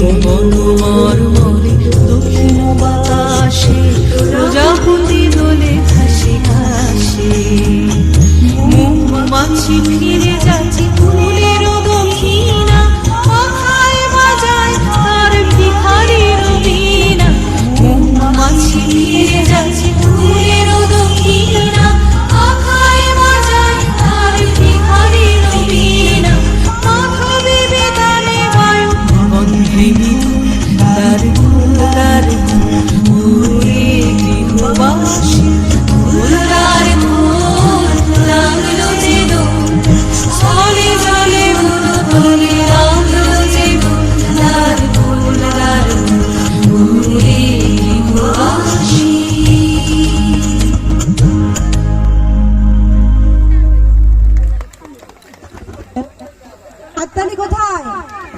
মধুমর মরে 等你个呔。